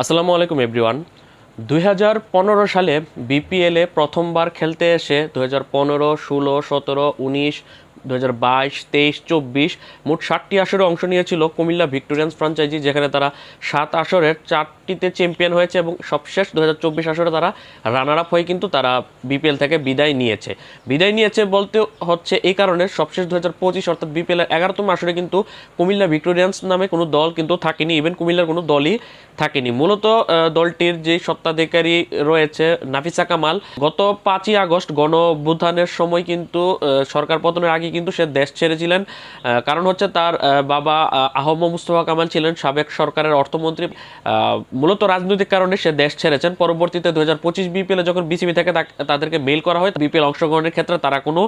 আসসালামু আলাইকুম, এভরিওয়ান। দুই হাজার পনেরো সালে বিপিএলে প্রথমবার খেলতে এসে দু হাজার পনেরো, ষোলো, সতেরো, উনিশ দু হাজার বাইশ, তেইশ, চব্বিশ, মোট ষাটটি আসরে অংশ নিয়েছিল কুমিল্লা ভিক্টোরিয়ান্স ফ্রাঞ্চাইজি, যেখানে তারা সাত আসরের চারটিতে চ্যাম্পিয়ন হয়েছে এবং সবশেষ দু হাজার চব্বিশ আসরে তারা রানার আপ হয়ে কিন্তু তারা বিপিএল থেকে বিদায় নিয়েছে। বিদায় নিয়েছে বলতে হচ্ছে এই কারণে সবশেষ দু হাজার পঁচিশ অর্থাৎ বিপিএল এর এগারোতম আসরে কিন্তু কুমিল্লা ভিক্টোরিয়ান্স নামে কোনো দল কিন্তু থাকেনি ইভেন কুমিল্লার কোনো দলই থাকেনি। মূলত দলটির যে সত্ত্বাধিকারী রয়েছে নাফিসা কামাল, গত পাঁচই আগস্ট গণ অভ্যুত্থানের সময় কিন্তু সরকার পতনের আগে কিন্তু সে দেশ ছেড়েছিলেন কারণ হচ্ছে তার বাবা আহ, আহম মুস্তফা কামাল ছিলেন সাবেক সরকারের অর্থমন্ত্রী। মূলত রাজনৈতিক কারণে সে দেশ ছেড়েছেন। পরবর্তীতে দু হাজার পঁচিশ বিপিএলে যখন বিসিবি থেকে তাদেরকে মেইল করা হয় বিপিএল অংশগ্রহণের ক্ষেত্রে তারা কোনো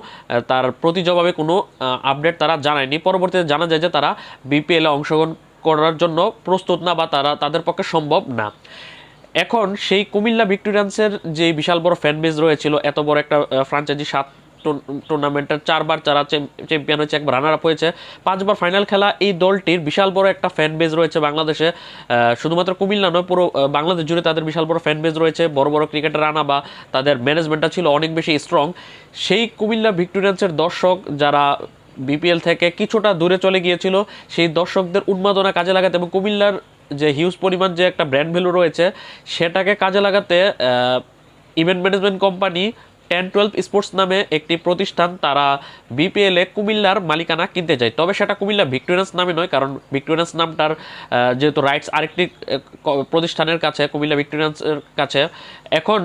তার প্রতি জবাবে কোনো আপডেট তারা জানায়নি। পরবর্তীতে জানা যায় যে তারা বিপিএলে অংশগ্রহণ করার জন্য প্রস্তুত না বা তারা তাদের পক্ষে সম্ভব না। এখন সেই কুমিল্লা ভিক্টোরিয়ান্সের যে বিশাল বড় ফ্যান বেজ রয়েছিল এত বড় একটা ফ্রাঞ্চাইজি সাত টুর্নামেন্টের চারবার তারা চ্যাম্পিয়ন হয়েছে, একবার রানার আপ হয়েছে। পাঁচবার ফাইনাল খেলা এই দলটির বিশাল বড় একটা ফ্যান বেজ রয়েছে বাংলাদেশে। শুধুমাত্র কুমিল্লা নয়, পুরো বাংলাদেশ জুড়ে তাদের বিশাল বড় ফ্যান বেজ রয়েছে। বড় বড় ক্রিকেটার রানা বা তাদের ম্যানেজমেন্টটা ছিল অনেক বেশি স্ট্রং সেই কুমিল্লা ভিক্টোরিয়ান্সের দর্শক যারা বিপিএল থেকে কিছুটা দূরে চলে গিয়েছিল, সেই দর্শকদের উন্মাদনা কাজে লাগাতে এবং কুমিল্লার যে হিউজ পরিমাণ যে একটা ব্র্যান্ড ভ্যালু রয়েছে, সেটাকে কাজে লাগাতে event management company ten twelve sports নামে একটি প্রতিষ্ঠান, তারা বিপিএলে কুমিল্লার মালিকানা কিনতে চায়। তবে সেটা কুমিল্লা ভিক্টোরিয়ান্স নামে নয়, কারণ ভিক্টোরিয়ান্স নামটার যেহেতু রাইটস আরেকটি প্রতিষ্ঠানের কাছে, কুমিল্লা ভিক্টোরিয়ান্সের কাছে, এখন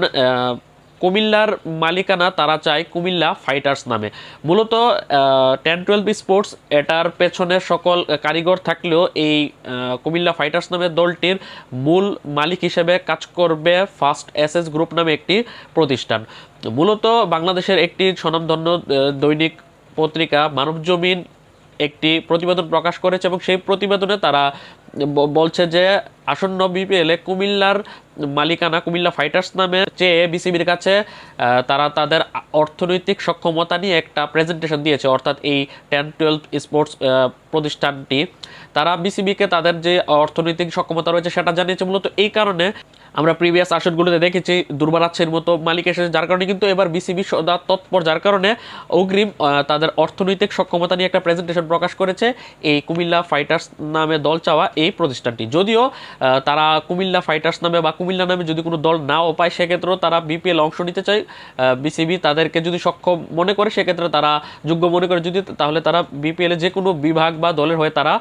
কুমিল্লার মালিকানা তারা চায় কুমিল্লা ফাইটার্স নামে। মূলত টেন টুয়েলভ স্পোর্টস এটার পেছনে সকল কারিগর থাকলেও এই কুমিল্লা ফাইটার্স নামে দলটির মূল মালিক হিসেবে কাজ করবে ফার্স্ট এস এস গ্রুপ নামে একটি প্রতিষ্ঠান। মূলত বাংলাদেশের একটি স্বনামধন্য দৈনিক পত্রিকা মানবজমিন একটি প্রতিবেদন প্রকাশ করেছে এবং সেই প্রতিবেদনে তারা বলছে যে আসন্ন বিপিএলে কুমিল্লার মালিকানা কুমিল্লা ফাইটার্স নামে চেয়ে বিসিবির কাছে তারা তাদের অর্থনৈতিক সক্ষমতা নিয়ে একটা প্রেজেন্টেশন দিয়েছে, অর্থাৎ এই টেন টুয়েলভ স্পোর্টস প্রতিষ্ঠানটি। তারা বিসিবিকে তাদের যে অর্থনৈতিক সক্ষমতা রয়েছে সেটা জানিয়েছে। মূলত এই কারণে আমরা প্রিভিয়াস আসনগুলোতে দেখেছি দুর্বারাচ্ছের মতো মালিক এসেছে, যার কারণে কিন্তু এবার বিসিবি সদা তৎপর, যার কারণে অগ্রিম তাদের অর্থনৈতিক সক্ষমতা নিয়ে একটা প্রেজেন্টেশন প্রকাশ করেছে এই কুমিল্লা ফাইটার্স নামে দল চাওয়া এই প্রতিষ্ঠানটি। যদিও তারা কুমিল্লা ফাইটার্স নামে বা কুমিল্লা নামে যদি কোনো দল নাও পায়, সেক্ষেত্রেও তারা বিপিএল অংশ নিতে চায়। বিসিবি তাদেরকে যদি সক্ষম মনে করে, সেক্ষেত্রে তারা যোগ্য মনে করে। যদি তাহলে তারা বিপিএলে যে কোনো বিভাগ বা দলের হয়ে তারা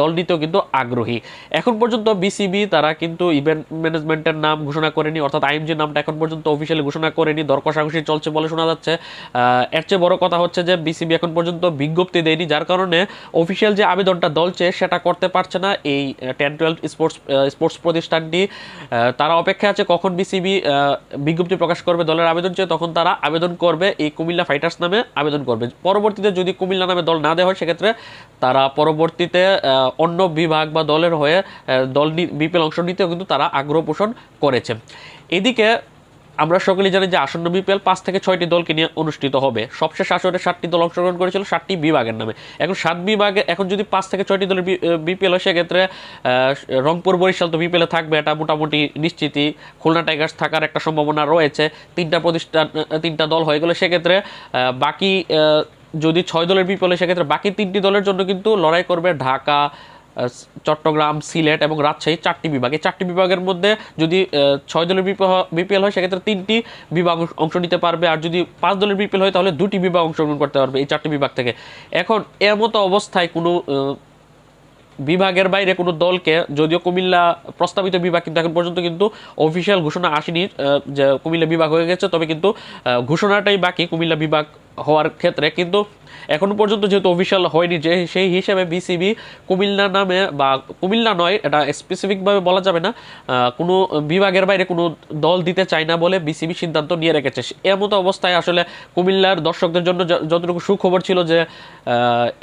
দল নিতেও কিন্তু আগ্রহী। এখন পর্যন্ত বিসিবি তারা কিন্তু ইভেন্ট ম্যানেজমেন্টের নাম ঘোষণা করেনি, অর্থাৎ আইএমজি নামটা এখন পর্যন্ত অফিসিয়ালি ঘোষণা করেনি। দর কষাকষি চলছে বলে শোনা যাচ্ছে। এর চেয়ে বড় কথা হচ্ছে যে বিসিবি এখন পর্যন্ত বিজ্ঞপ্তি দেয়নি, যার কারণে অফিসিয়াল যে আবেদনটা দল চেয়ে সেটা করতে পারছে না। এই টেন টুয়েলভ স্পোর্টস স্পোর্টস প্রতিষ্ঠানটি তারা অপেক্ষা আছে কখন বিসিবি বিজ্ঞপ্তি প্রকাশ করবে দলের আবেদন চেয়ে, তখন তারা আবেদন করবে এই কুমিল্লা ফাইটার্স নামে আবেদন করবে। পরবর্তীতে যদি কুমিল্লা নামে দল না দেওয়া হয়, সেক্ষেত্রে তারা পরবর্তীতে অন্য বিভাগ বা দলের হয়ে দল বিপিএল অংশ নিতেও কিন্তু তারা আগ্রহ পোষণ করেছে। এদিকে আমরা সকলেই জানি যে আসন্ন বিপিএল পাঁচ থেকে ছয়টি দলকে নিয়ে অনুষ্ঠিত হবে। সবশেষ আসরে সাতটি দল অংশগ্রহণ করেছিল, সাতটি বিভাগের নামে। এখন সাত বিভাগে, এখন যদি পাঁচ থেকে ছয়টি দলের বিপিএল হয়, সেক্ষেত্রে রংপুর, বরিশাল তো বিপিএলে থাকবে। এটা মোটামুটি নিশ্চিতই। খুলনা টাইগার্স থাকার একটা সম্ভাবনা রয়েছে। তিনটা প্রতিষ্ঠান তিনটা দল হয়ে গেলে সেক্ষেত্রে বাকি যদি ছয় দলের বিপিএল হয়, সেক্ষেত্রে বাকি তিনটি দলের জন্য কিন্তু লড়াই করবে ঢাকা চট্টগ্রাম, সিলেট এবং রাজশাহী চারটি বিভাগ। এই চারটি বিভাগের মধ্যে যদি ছয় দলের বিপিএল হয়, সেক্ষেত্রে তিনটি বিভাগ অংশ- নিতে পারবে। আর যদি পাঁচ দলের বিপিএল হয়, তাহলে দুটি বিভাগ অংশগ্রহণ করতে পারবে এই চারটি বিভাগ থেকে। এখন এর মতো অবস্থায় কোনো বিভাগের বাইরে কোনো দলকে, যদিও কুমিল্লা প্রস্তাবিত বিভাগ কিন্তু এখন পর্যন্ত কিন্তু অফিসিয়াল ঘোষণা আসেনি যে কুমিল্লা বিভাগ হয়ে গেছে, তবে কিন্তু ঘোষণাটাই বাকি কুমিল্লা বিভাগ হওয়ার ক্ষেত্রে। কিন্তু এখনও পর্যন্ত যেহেতু অফিসিয়াল হয়নি, যে সেই হিসেবে বিসিবি কুমিল্লা নামে বা কুমিল্লা নয়, এটা স্পেসিফিকভাবে বলা যাবে না কোনো বিভাগের বাইরে কোনো দল দিতে চায় না বলে বিসিবি সিদ্ধান্ত নিয়ে রেখেছে। এর মতো অবস্থায় আসলে কুমিল্লার দর্শকদের জন্য যতটুকু সুখবর ছিল যে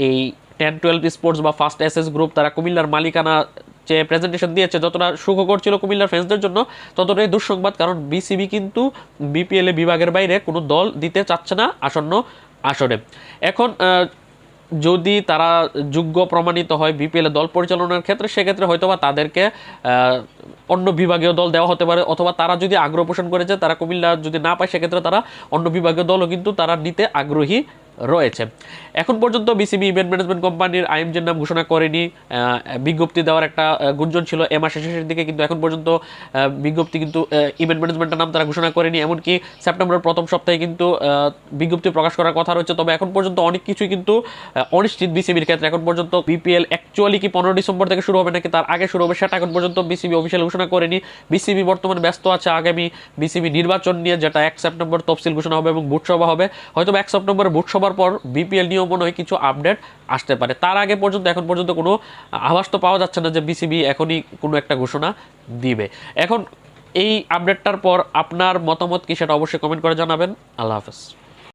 এই টেন টুয়েলভ স্পোর্টস বা ফার্স্ট এস এস গ্রুপ, তারা কুমিল্লার মালিকানা যে প্রেজেন্টেশন দিয়েছে, যতটা সুখকর ছিল কুমিল্লার ফ্যান্সদের জন্য, ততটাই দুঃসংবাদ, কারণ বিসিবি কিন্তু বিপিএল এ বিভাগের বাইরে কোনো দল দিতে চাচ্ছে না আসন্ন আসরে। এখন যদি তারা যোগ্য প্রমাণিত হয় বিপিএল দল পরিচালনার ক্ষেত্রে, সেক্ষেত্রে হয়তোবা তাদেরকে অন্য বিভাগীয় দল দেওয়া হতে পারে, অথবা তারা যদি আগ্রহ পোষণ করেছে, তারা কুমিল্লা যদি না পায়, সেক্ষেত্রে তারা অন্য বিভাগীয় দলও কিন্তু তারা নিতে আগ্রহী রয়েছে। এখন পর্যন্ত বিসিবি ইভেন্ট ম্যানেজমেন্ট কোম্পানির আইএমজের নাম ঘোষণা করেনি। বিজ্ঞপ্তি দেওয়ার একটা গুঞ্জন ছিল এ মাসের শেষের দিকে, কিন্তু এখন পর্যন্ত বিজ্ঞপ্তি কিন্তু ইভেন্ট ম্যানেজমেন্টের নাম তারা ঘোষণা করেনি। এমনকি সেপ্টেম্বরের প্রথম সপ্তাহে কিন্তু বিজ্ঞপ্তি প্রকাশ করার কথা রয়েছে। তবে এখন পর্যন্ত অনেক কিছুই কিন্তু অনিশ্চিত বিসিবির ক্ষেত্রে। এখন পর্যন্ত বিপিএল অ্যাকচুয়ালি কি পনেরো ডিসেম্বর থেকে শুরু হবে নাকি তার আগে শুরু হবে, সেটা এখন পর্যন্ত বিসিবি অফিসিয়াল ঘোষণা করেনি। বিসিবি বর্তমানে ব্যস্ত আছে, আগামী বিসিবি নির্বাচন নিয়ে, যেটা এক সেপ্টেম্বর তফসিল ঘোষণা হবে এবং বুট সভা হবে। হয়তো এক সেপ্টেম্বর বুট সভার পর বিপিএল নিয়েও মনে হয় কিছু আপডেট আসতে পারে। তার আগে পর্যন্ত, এখন পর্যন্ত কোনো আভাস তো পাওয়া যাচ্ছে না যে বিসিবি এখনই কোনো একটা ঘোষণা দিবে। এখন এই আপডেটটার পর আপনার মতামত কি সেটা অবশ্যই কমেন্ট করে জানাবেন। আল্লাহ হাফেজ।